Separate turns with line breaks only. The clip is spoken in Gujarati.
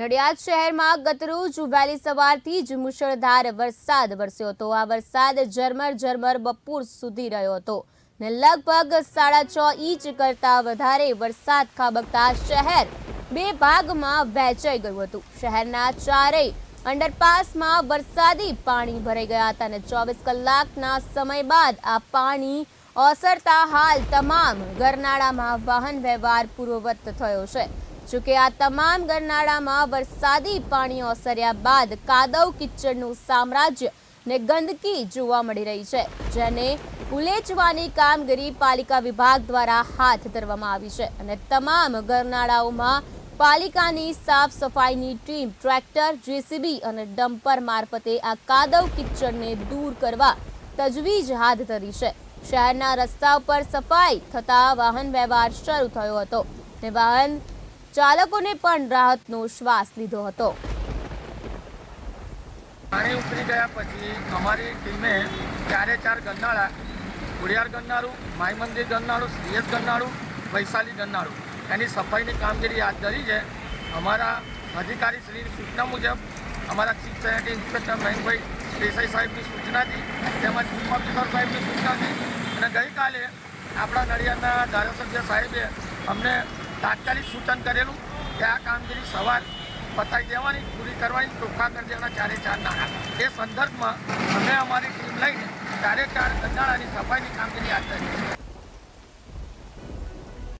નડિયાદ શહેરમાં ગતરોજ વહેલી સવારથી જ મુશળધાર વરસાદ વરસ્યો હતો. આ વરસાદ ઝરમર ઝરમર બપોર સુધી રહ્યો હતો ને લગભગ સાડા છ ઇંચ કરતા વધારે વરસાદ ખાબકતા શહેર બે ભાગમાં વહેંચાઈ ગયું હતું. શહેરના ચારેય અંડરપાસમાં વરસાદી પાણી ભરાઈ ગયા હતા અને ચોવીસ કલાકના સમય બાદ આ પાણી ઓસરતા હાલ તમામ ગરનાળામાં વાહન વ્યવહાર પૂર્વવત થયો છે. જોકે આ તમામ ગરનાળામાં વરસાદી પાણી ઓસર્યા બાદ કાદવ કિચડનું સામ્રાજ્ય ને ગંદકી જોવા મળી રહી છે, જેને ઉલેચવાની કામગીરી પાલિકા વિભાગ દ્વારા હાથ ધરવામાં આવી છે અને તમામ ગરનાળાઓમાં પાલિકાની સાફ સફાઈની ટીમ, ટ્રેક્ટર, જેસીબી અને ડમ્પર મારફતે આ કાદવ કિચડને દૂર કરવા તજવીજ હાથ ધરી છે. શહેરના રસ્તા ઉપર સફાઈ થતા વાહન વ્યવહાર શરૂ થયો હતો ને વાહન ચાલકોને પણ રાહતનો શ્વાસ લીધો હતો.
પાણી ઉતરી ગયા પછી અમારી ટીમે ચારે ચાર ગરનાળા, ખોડિયાર ગરનાળું, માઈ મંદિર ગરનાળું શ્રીયસ ગરનાળું, વૈશાલી ગરનાળું. એની સફાઈની કામગીરી હાથ ધરી છે. અમારા અધિકારી શ્રીની સૂચના મુજબ અમારા chief sanitary inspector Mahenbhai Desai સાહેબની સૂચનાથી તેમજ ચીફ ઓફિસર સાહેબની સૂચનાથી અને ગઈકાલે આપણા નડિયાદના ધારાસભ્ય સાહેબે અમને તાત્કાલિક સૂચન કરેલું કે આ કામગીરી સવાર પતાવી દેવાની, પૂરી કરવાની ચોખ્ખા કરી દેવાના ચારે ચાર નાણા એ સંદર્ભમાં અમે અમારી ટીમ લઈને ચારે ચાર ગંધાળાની સફાઈની કામગીરી હાથ ધરી.